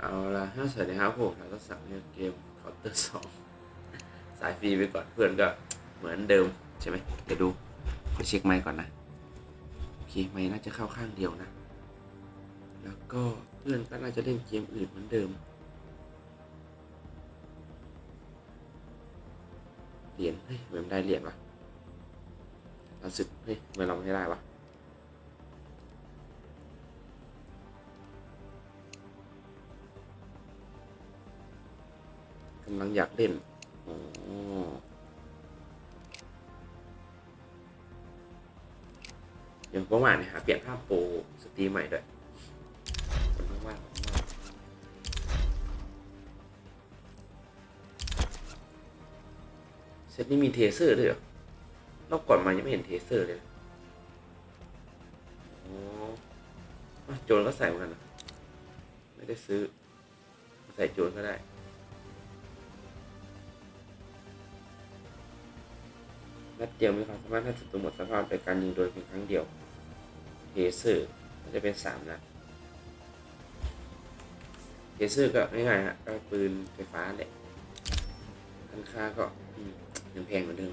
เอาละห้าสวัสดีครับผมเราก็สั่งเนี่ยเกมคาน์เตอร์สองสายฟรีไปก่อนเพื่อนก็เหมือนเดิมใช่ไหมเดี๋ยวดูขอเช็คไมค์ก่อนนะ โอเคไมค์น่าจะเข้าข้างเดียวนะ แล้วก็เพื่อนก็น่าจะเล่นเกมอื่นเหมือนเดิมเหรียญเฮ้ยไมมันได้เหรียญวะเราสึกเฮ้ยทำไมเราไม่ได้วะ กำลังอยากเล่นอ๋อเดี๋ยวประมาณนี้หาเปลี่ยนภาพโปรสตรีมใหม่ด้วยคนว่างๆว่างๆเซตนี้มีเทเซอร์ด้วยเหรอรอบก่อนมายังไม่เห็นเทเซอร์เลยนะอ๋ออะโจรก็ใส่เหมือนกันนะไม่ได้ซื้อ ใส่โจรก็ได้ นัดเดียวมีความสามารถให้ศัตรูหมดสภาพโดยการยิงโดยเพียงครั้งเดียวเทเซอร์จะเป็นสามนัดเทเซอร์ก็ง่ายๆฮะก็ปืนไฟฟ้าแหละราคาก็ยังแพงเหมือนเดิม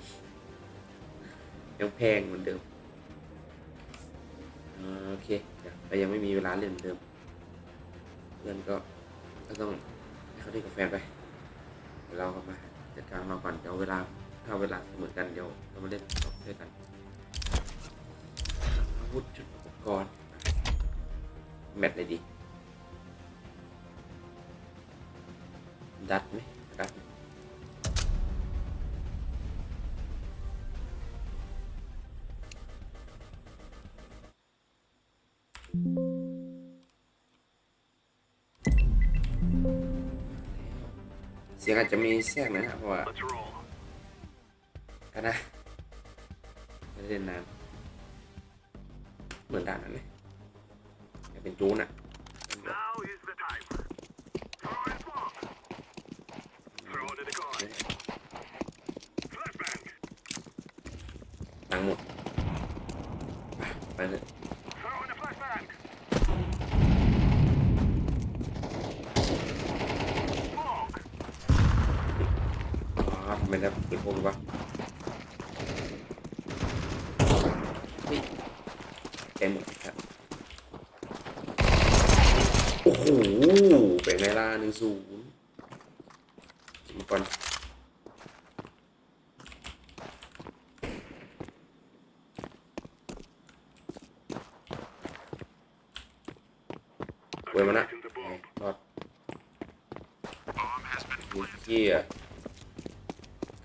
ยังแพงเหมือนเดิมโอเคแต่ยังไม่มีเวลาเล่นเหมือนเดิมเพื่อนก็ก็ต้องให้เขาเล่นกับแฟนไปเดี๋ยวเรามาจัดการเราก่อนเดี๋ยวเวลา ถ้าเวลาเหมือกันเดี๋ยวเรามาเล่นต่อด้วยกันอาวุธชุดอุปกรณ์แมทเลยดี ดัดไหมดัดเสียงอาจจะมีแทรกนะครับเพราะว่า กันนะไม่ได้เล่นนานเหมือนด่านนั้นเลยแต่เป็นจูนอะ Now is the time. Throw in smoke. Throw in the decoy. Flashbang. ตังค์หมดไปไปเลย Throw in a flashbang. Smoke. อ๋อทำไมได้ปืนพวกนี้วะเฮ้ยใจหมดครับโอ้โหเป็ นึ่งศูนย์จิมก่อนเว้ยมานะรอดเคลียร์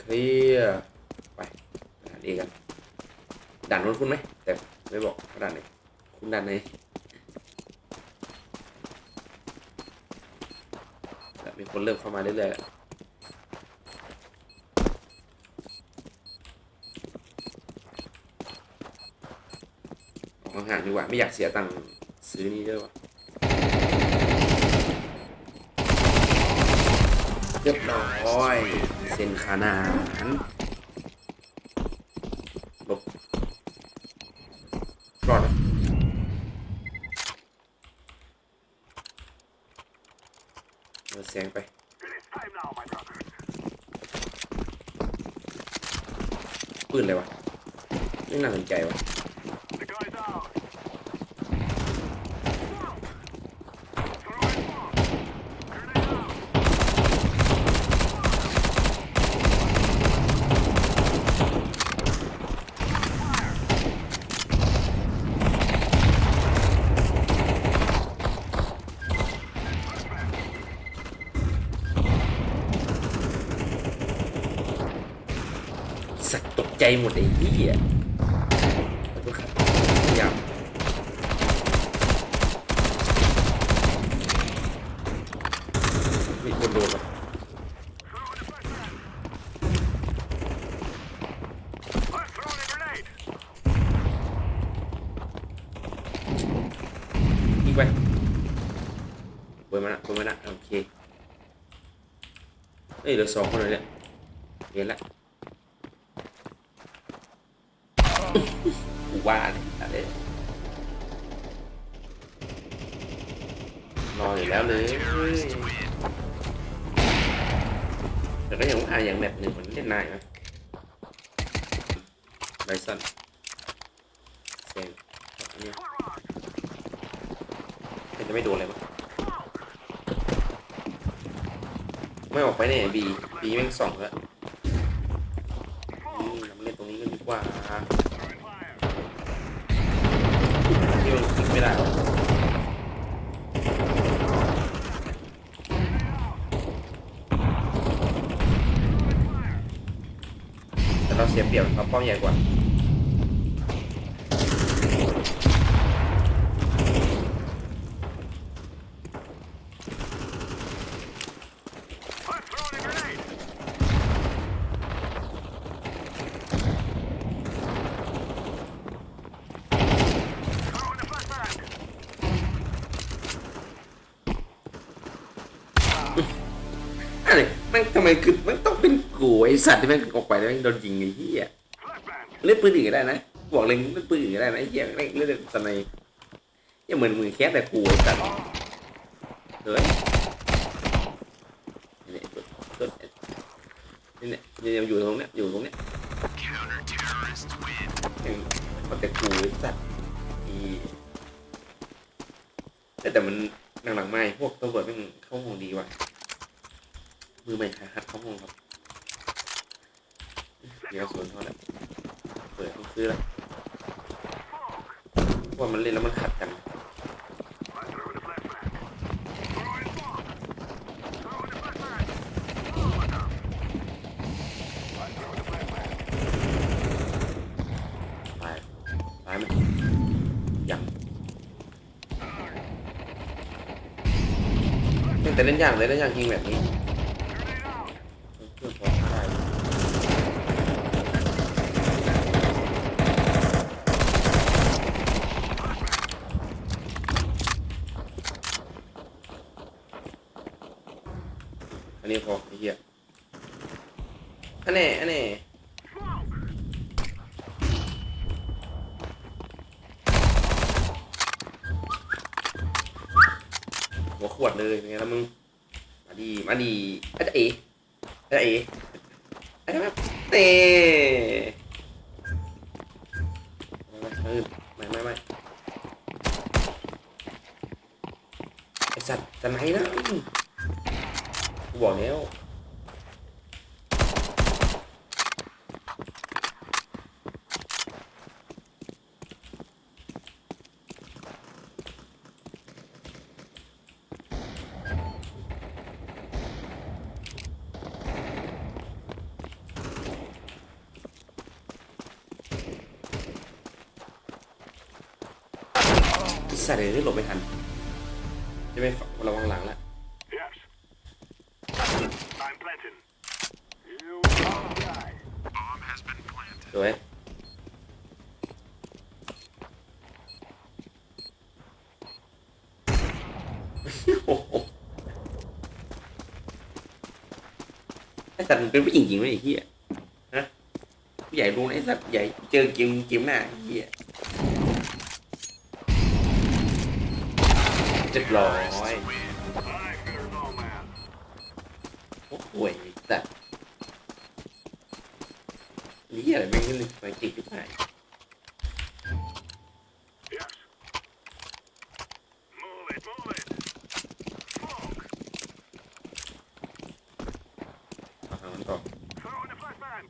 เคลียร์ไปด่านเอกันด่านนู้นคุณไหมแต่ไม่บอกด่านไหนคุณด่านไหนแต่มี คนเริ่มเข้ามาเรื่อยๆแล้วออกห่างดีกว่าไม่อยากเสียตังค์ซื้อนี่ด้วยวะเรียบร้อยเซ็นคานานหลบรอดนะ เปิดแสงไปปืนอะไรวะนี่น่าสนใจวะ ใจหมดไอ้เหี้ยขอโทษครับยายามมีคนโดนปะยิงไปเปิดมาละเปิดมาละโอเคเฮ้ยเหลือสองคนเลยเนี่ยเห็นละ กูว่าเลยอะไรรออยู่แล้วเลยแต่ก็ยังว่าอย่างแบบหนึ่งมันเล่นนายนะไบซันเซนนเนี้ยมันจะไม่โดนอะไรมั้งไม่ออกไปไหนบีบีแม่งสองแล้วนี่เรามาเล่นตรงนี้กันดีกว่าที่มันคิด ไม่ได้แต่เราเสียเปรียบเขาป้อมใหญ่กว่า I'm throwing a grenade. Throwing a flashbang. อะไรแม่งทำไมคือมันต้องเป็นกูไอสัตว์ที่แม่งออกไปแล้วแม่งโดนยิงไอ้เหี้ยเล่นปืนอื่นก็ได้นะบอกเลยเล่นปืนอื่นก็ได้นะไอ้เหี้ยเล่นเล่นสไนป์ยังเหมือนมือแค่แต่กูไอสัตว์เฮ้ยนี่เนี่ยตัวนี่เนี่ยยังอยู่ตรงเนี้ยอยู่ตรงเนี้ยมันแต่กูไอสัตว์อีแต่แต่มันหลังๆไม่พวกตำรวจแม่งเข้าห้องดีว่ะ มือใหม่หัดเข้าห้องครับเดี๋ยวสวนเท่าไหร่เปิดต้องซื้อแล้วเพราะว่ามันเล่นแล้วมันขัดกันตายตายไหมยังตั้งแต่เล่นอย่ากเลยเล่นอย่ากจริงแบบนี้ Grenade out. เพื่อนพอได้อั นี้พอไอ้เหี้ยอันนี้อันนี้หัวขวดเลยเป็นไงล่ะมึง มาดี มาดีอาจจะเออาจจะเออาจจะแบบเต้ไม่ไม่ไม่ไม่ไม่ไอสัตว์จะไหนนะ บอกแล้วไอสัตว์เลยหลบไม่ทัน จะไม่ระวังหลังละ สวยโอ้สัตว์มันเป็นผู้หญิงจริงไหมไอ้เหี้ยฮะผู้ใหญ่รู้นะไอ้สัตว์ใหญ่เจอเกมเกมหน้าไอ้เหี้ยเจ็ดร้อยโอ้โหไอ้สัตว์ นี่อะไรแม่งนี่ไปติดที่ไหน Yes. Move it, move it. Smoke. เอาทางนั้นต่อ Throwing a flashbang.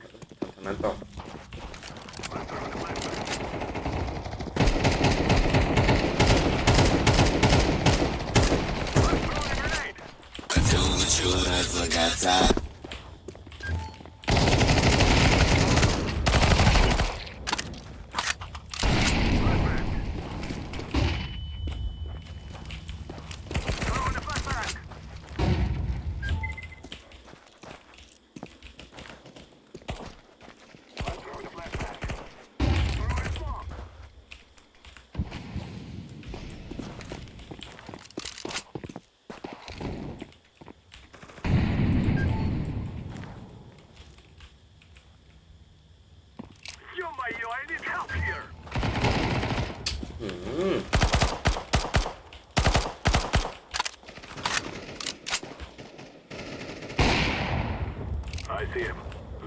I see him.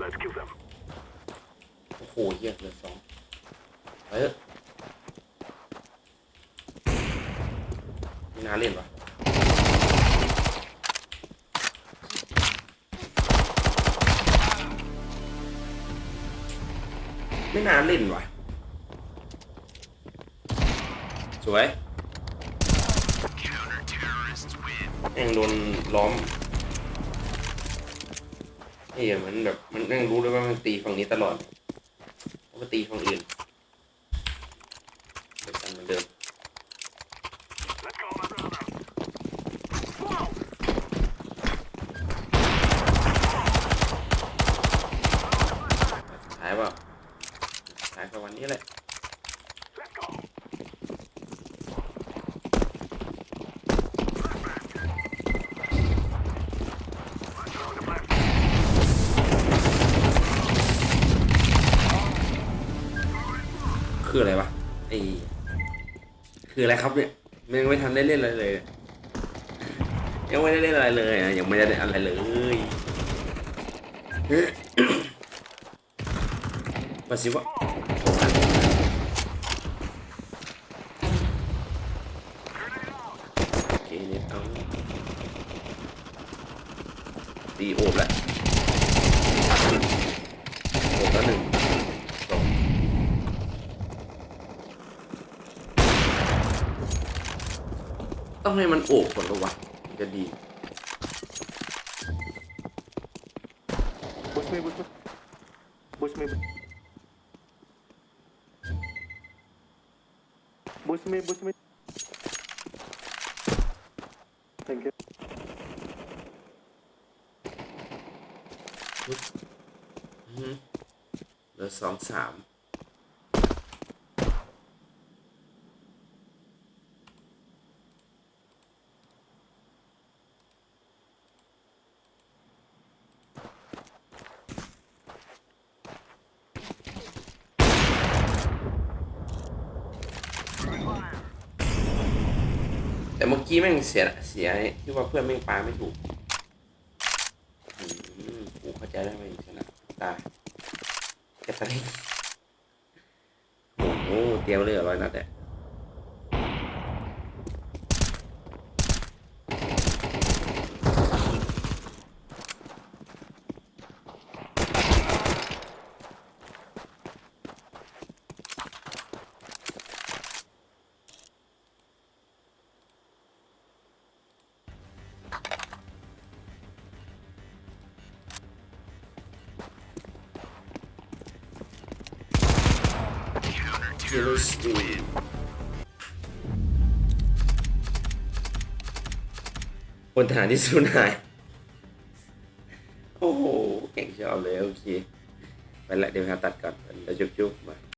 Let's kill them. โอ้โหเหี้ยเหลือสองไปเถอะไม่น่าเล่นวะไม่น่าเล่นว่ะ สวยแม่งโดนล้อม เฮ้ยมันแบบมันแม่งรู้เลยว่ามันตีฝั่งนี้ตลอดแล้วก็ตีฝั่งอื่นเดียวกันเหมือนเดิม Let's go, my brother. Whoa! สุดท้ายเปล่าสุดท้ายก็วันนี้แหละ คืออะไรวะไอคืออะไรครับเนี่ยยังไม่ทันได้เล่นอะไรเลย ยังไม่ได้เล่นอะไรเลยอะยังไม่ได้เล่นอะไรเลยมาสิวะโอเคเนี่ยเอาตีโอบแล้วโอบแล้วหนึ่งสอง ต้องให้มันโอบก่อนปะวะมันจะดี Push me, push me. Push me. Push me, push me. Thank you. อือฮึเหลือสองสาม แต่เมื่อกี้แม่งเสียเสียที่ว่าเพื่อนแม่งปาไม่ถูกกูเข้าใจแล้วไม่ชนะตายแกตะลิงโอ้โหเตรียมเลยเหรอร้อยนัดเนี่ย Killer Steve พลทหารที่สูญหาย โอ้โหเก่งชอบเลย โอเค ไปละเดี๋ยวหาตัดก่อน แล้วจุ๊บๆมา